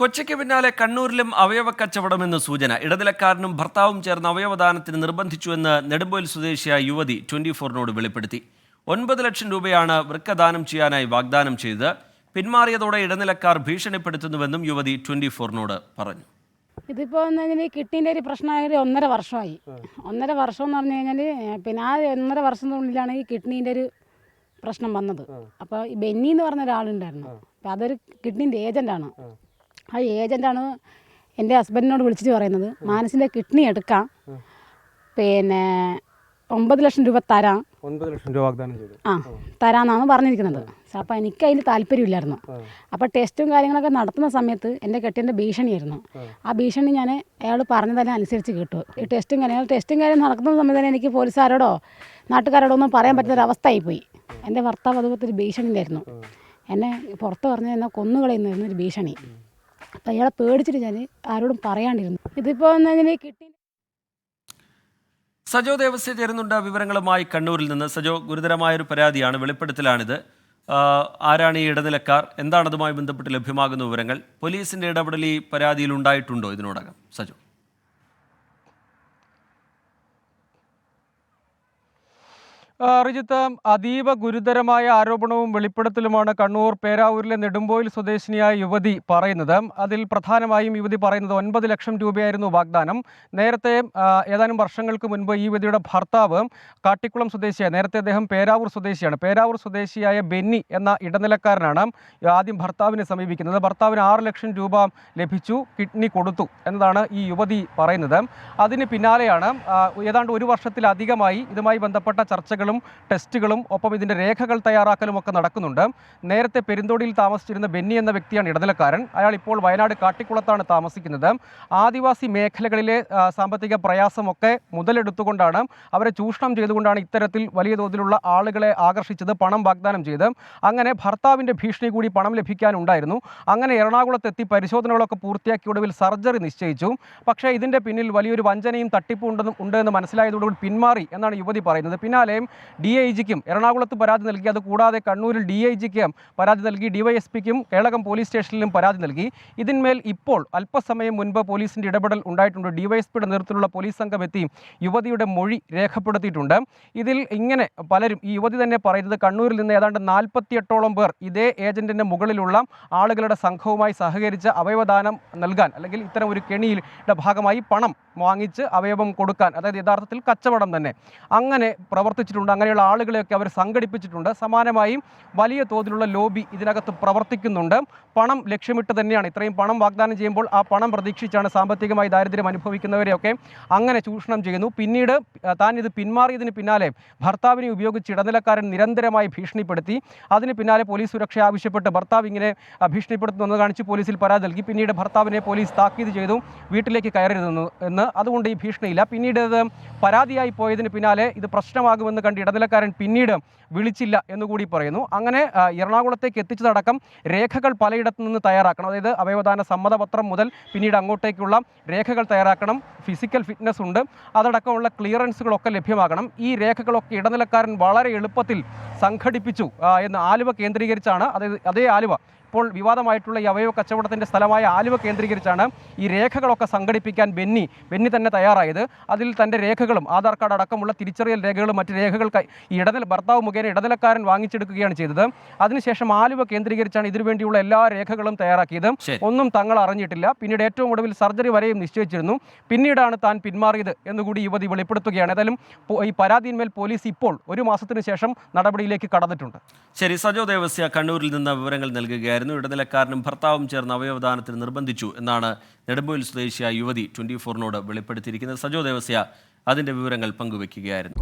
കൊച്ചിക്ക് പിന്നാലെ കണ്ണൂരിലും അവയവ കച്ചവടമെന്ന് സൂചന. ഇടനിലക്കാരനും ഭർത്താവും ചേർന്ന് അവയവദാനത്തിന് നിർബന്ധിച്ചുവെന്ന് നെടുമ്പോയിൽ സ്വദേശിയായ യുവതി ട്വന്റി ഫോറിനോട് വെളിപ്പെടുത്തി. ഒൻപത് ലക്ഷം രൂപയാണ് വൃക്കദാനം ചെയ്യാനായി വാഗ്ദാനം ചെയ്ത് പിന്മാറിയതോടെ ഇടനിലക്കാർ ഭീഷണിപ്പെടുത്തുന്നുവെന്നും യുവതി ട്വന്റി ഫോറിനോട് പറഞ്ഞു ഇതിപ്പോൾ കിഡ്നീന്റെ ഒരു പ്രശ്നമായിട്ട് ഒന്നര വർഷമായി. ഒന്നര വർഷം എന്ന് പറഞ്ഞു കഴിഞ്ഞാൽ പിന്നെ ആ ഒന്നര വർഷത്തിനുള്ളിലാണ് ഈ കിഡ്നീന്റെ ഒരു പ്രശ്നം വന്നത്. അപ്പോൾ ഈ ബെന്നി എന്ന് പറഞ്ഞ ഒരാളുണ്ടായിരുന്നു. അപ്പോൾ അതൊരു കിഡ്നീന്റെ ഏജന്റാണ് ആ ഏജന്റാണ് എന്റെ ഹസ്ബൻഡിനോട് വിളിച്ചിട്ട് പറയുന്നത് മാനസിന്റെ കിഡ്നി എടുക്കാം. പിന്നെ ഒമ്പത് ലക്ഷം രൂപ തരാം. ഒൻപത് ലക്ഷം രൂപ വാഗ്ദാനം ചെയ്തു. ആ തരാമെന്നാണ് പറഞ്ഞിരിക്കുന്നത്. അപ്പോൾ എനിക്ക് അതിൽ താല്പര്യമില്ലായിരുന്നു. അപ്പോൾ ടെസ്റ്റും കാര്യങ്ങളൊക്കെ നടത്തുന്ന സമയത്ത് എന്റെ കെട്ടിന്റെ ഭീഷണിയായിരുന്നു. ആ. ഭീഷണി ഞാൻ അയാൾ പറഞ്ഞതെല്ലാം അനുസരിച്ച് കേട്ടു. ഈ ടെസ്റ്റും കാര്യങ്ങൾ ടെസ്റ്റും കാര്യം നടക്കുന്ന സമയത്ത് തന്നെ എനിക്ക് പോലീസുകാരോടോ നാട്ടുകാരോടോ ഒന്നും പറയാൻ പറ്റുന്ന ഒരു അവസ്ഥയായിപ്പോയി എന്റെ ഭർത്താവ് അതുപോലത്തെ ഒരു ഭീഷണി ഉണ്ടായിരുന്നു എന്നെ പുറത്ത് പറഞ്ഞ എന്നെ കൊന്നുകളയുന്നായിരുന്നു ഒരു ഭീഷണി. അപ്പോൾ അയാളെ പേടിച്ചിട്ട് ഞാൻ ആരോടും പറയാണ്ടിരുന്നു. ഇതിപ്പോൾ എന്ന് കിട്ടി സജോ ദേവസ്യ ചേരുന്നുണ്ട് വിവരങ്ങളുമായി കണ്ണൂരിൽ നിന്ന്. സജോ ഗുരുതരമായൊരു പരാതിയാണ് വെളിപ്പെടുത്തലാണിത്. ആരാണ് ഈ ഇടനിലക്കാർ? എന്താണ് അതുമായി ബന്ധപ്പെട്ട് ലഭ്യമാകുന്ന വിവരങ്ങൾ? പോലീസിന്റെ ഇടപെടൽ ഈ പരാതിയിൽ ഉണ്ടായിട്ടുണ്ടോ ഇതിനോടകം? സജോ. റിജിത്ത് അതീവ ഗുരുതരമായ ആരോപണവും വെളിപ്പെടുത്തലുമാണ് കണ്ണൂർ പേരാവൂരിലെ നെടുമ്പോയിൽ സ്വദേശിനിയായ യുവതി പറയുന്നത്. അതിൽ പ്രധാനമായും യുവതി പറയുന്നത് ഒൻപത് ലക്ഷം രൂപയായിരുന്നു വാഗ്ദാനം. നേരത്തെ ഏതാനും വർഷങ്ങൾക്ക് മുൻപ് ഈ യുവതിയുടെ ഭർത്താവ് കാട്ടിക്കുളം സ്വദേശിയായ നേരത്തെ അദ്ദേഹം പേരാവൂർ സ്വദേശിയാണ്. പേരാവൂർ സ്വദേശിയായ ബെന്നി എന്ന ഇടനിലക്കാരനാണ് ആദ്യം ഭർത്താവിനെ സമീപിക്കുന്നത്. ഭർത്താവിന് ആറ് ലക്ഷം രൂപ ലഭിച്ചു കിഡ്നി കൊടുത്തു എന്നതാണ് ഈ യുവതി പറയുന്നത്. അതിന് പിന്നാലെയാണ് ഏതാണ്ട് ഒരു വർഷത്തിലധികമായി ഇതുമായി ബന്ധപ്പെട്ട ചർച്ചകളും ടെസ്റ്റുകളും ഒപ്പം ഇതിന്റെ രേഖകൾ തയ്യാറാക്കലും ഒക്കെ നടക്കുന്നുണ്ട്. നേരത്തെ പെരുന്തോടിയിൽ താമസിച്ചിരുന്ന ബെന്നി എന്ന വ്യക്തിയാണ് ഇടനിലക്കാരൻ. അയാൾ ഇപ്പോൾ വയനാട് കാട്ടിക്കുളത്താണ് താമസിക്കുന്നത്. ആദിവാസി മേഖലകളിലെ സാമ്പത്തിക പ്രയാസമൊക്കെ മുതലെടുത്തുകൊണ്ടാണ് അവരെ ചൂഷണം ചെയ്തുകൊണ്ടാണ് ഇത്തരത്തിൽ വലിയ തോതിലുള്ള ആളുകളെ ആകർഷിച്ചത് പണം വാഗ്ദാനം ചെയ്ത്. അങ്ങനെ ഭർത്താവിന്റെ ഭീഷണി കൂടി പണം ലഭിക്കാനുണ്ടായിരുന്നു. അങ്ങനെ എറണാകുളത്തെത്തി പരിശോധനകളൊക്കെ പൂർത്തിയാക്കി ഒടുവിൽ സർജറി നിശ്ചയിച്ചു. പക്ഷേ ഇതിന്റെ പിന്നിൽ വലിയൊരു വഞ്ചനയും തട്ടിപ്പും ഉണ്ടെന്നും ഉണ്ടെന്ന് മനസ്സിലായതോടുകൂടി പിന്മാറി എന്നാണ് യുവതി പറയുന്നത്. പിന്നാലെ ഡി ഐ ജിക്കും എറണാകുളത്ത് പരാതി നൽകി. അത് കൂടാതെ കണ്ണൂരിൽ ഡി ഐ ജിക്കും പരാതി നൽകി. ഡിവൈഎസ്പിക്കും കേളകം പോലീസ് സ്റ്റേഷനിലും പരാതി നൽകി. ഇതിന്മേൽ ഇപ്പോൾ അല്പസമയം മുൻപ് പോലീസിന്റെ ഇടപെടൽ ഉണ്ടായിട്ടുണ്ട്. ഡിവൈഎസ്പിയുടെ നേതൃത്വത്തിലുള്ള പോലീസ് സംഘം എത്തി യുവതിയുടെ മൊഴി രേഖപ്പെടുത്തിയിട്ടുണ്ട്. ഇതിൽ ഇങ്ങനെ പലരും ഈ യുവതി തന്നെ പറയുന്നത് കണ്ണൂരിൽ നിന്ന് ഏതാണ്ട് നാൽപ്പത്തിയെട്ടോളം പേർ ഇതേ ഏജന്റിന്റെ മുകളിലുള്ള ആളുകളുടെ സംഘവുമായി സഹകരിച്ച് അവയവദാനം നൽകാൻ അല്ലെങ്കിൽ ഇത്തരം ഒരു കെണിയുടെ ഭാഗമായി പണം വാങ്ങിച്ച് അവയവം കൊടുക്കാൻ അതായത് യഥാർത്ഥത്തിൽ കച്ചവടം തന്നെ അങ്ങനെ പ്രവർത്തിച്ചിട്ടുണ്ട്. അങ്ങനെയുള്ള ആളുകളെയൊക്കെ അവർ സംഘടിപ്പിച്ചിട്ടുണ്ട്. സമാനമായും വലിയ തോതിലുള്ള ലോബി ഇതിനകത്ത് പ്രവർത്തിക്കുന്നുണ്ട്. പണം ലക്ഷ്യമിട്ട് തന്നെയാണ്. ഇത്രയും പണം വാഗ്ദാനം ചെയ്യുമ്പോൾ ആ പണം പ്രതീക്ഷിച്ചാണ് സാമ്പത്തികമായി ദാരിദ്ര്യം അനുഭവിക്കുന്നവരെയൊക്കെ അങ്ങനെ ചൂഷണം ചെയ്യുന്നു. പിന്നീട് താൻ ഇത് പിന്മാറിയതിന് പിന്നാലെ ഭർത്താവിനെ ഉപയോഗിച്ച് ഇടനിലക്കാരൻ നിരന്തരമായി ഭീഷണിപ്പെടുത്തി. അതിന് പിന്നാലെ പോലീസ് സുരക്ഷ ആവശ്യപ്പെട്ട് ഭർത്താവ് ഇങ്ങനെ ഭീഷണിപ്പെടുത്തുന്നു കാണിച്ച് പോലീസിൽ പരാതി നൽകി. പിന്നീട് ഭർത്താവിനെ പോലീസ് താക്കീത് ചെയ്തു. വീട്ടിലേക്ക് കയറരുതെന്ന് എന്ന്. അതുകൊണ്ട് ഈ ഭീഷണിയില്ല. പിന്നീട് ഇത് പരാതിയായി പോയതിന് പിന്നാലെ ഇത് പ്രശ്നമാകുമെന്ന് ഇടനിലക്കാരൻ പിന്നീട് വിളിച്ചില്ല എന്നുകൂടി പറയുന്നു. അങ്ങനെ എറണാകുളത്തേക്ക് എത്തിച്ചതടക്കം രേഖകൾ പലയിടത്തു നിന്ന് തയ്യാറാക്കണം. അതായത് അവയവദാന സമ്മതപത്രം മുതൽ പിന്നീട് അങ്ങോട്ടേക്കുള്ള രേഖകൾ തയ്യാറാക്കണം. ഫിസിക്കൽ ഫിറ്റ്നസ് ഉണ്ട്. അതടക്കമുള്ള ക്ലിയറൻസുകളൊക്കെ ലഭ്യമാകണം. ഈ രേഖകളൊക്കെ ഇടനിലക്കാരൻ വളരെ എളുപ്പത്തിൽ സംഘടിപ്പിച്ചു എന്ന് ആലുവ കേന്ദ്രീകരിച്ചാണ്. അതായത് അതേ ആലുവ ഇപ്പോൾ വിവാദമായിട്ടുള്ള ഈ അവയവ കച്ചവടത്തിന്റെ സ്ഥലമായ ആലുവ കേന്ദ്രീകരിച്ചാണ് ഈ രേഖകളൊക്കെ സംഘടിപ്പിക്കാൻ ബെന്നി ബെന്നി തന്നെ തയ്യാറായത്. അതിൽ തന്റെ രേഖകളും ആധാർ കാർഡ് അടക്കമുള്ള തിരിച്ചറിയൽ രേഖകളും മറ്റ് രേഖകൾ ഈ ഇടനില ഭർത്താവ് മുഖേന ഇടനിലക്കാരൻ വാങ്ങിച്ചെടുക്കുകയാണ് ചെയ്തത്. അതിനുശേഷം ആലുവ കേന്ദ്രീകരിച്ചാണ് ഇതിനുവേണ്ടിയുള്ള എല്ലാ രേഖകളും തയ്യാറാക്കിയത്. ഒന്നും തങ്ങൾ അറിഞ്ഞിട്ടില്ല. പിന്നീട് ഏറ്റവും ഒടുവിൽ സർജറി വരെയും നിശ്ചയിച്ചിരുന്നു. പിന്നീടാണ് താൻ പിന്മാറിയത് എന്നുകൂടി യുവതി വെളിപ്പെടുത്തുകയാണ്. ഏതായാലും ഈ പരാതിയിന്മേൽ പോലീസ് ഇപ്പോൾ ഒരു മാസത്തിന് ശേഷം നടപടിയിലേക്ക് കടന്നിട്ടുണ്ട്. ശരി സജോ ദേവസ്യ കണ്ണൂരിൽ നിന്ന് വിവരങ്ങൾ നൽകുകയായിരുന്നു. ഇടനിലക്കാരനും ഭർത്താവും ചേർന്ന് അവയവദാനത്തിന് നിർബന്ധിച്ചു എന്നാണ് നെടുമ്പോയിൽ സ്വദേശിയായ യുവതി ട്വന്റി ഫോറിനോട് വെളിപ്പെടുത്തിയിരിക്കുന്നത്. സജോ ദേവസ്യ അതിന്റെ വിവരങ്ങൾ പങ്കുവയ്ക്കുകയായിരുന്നു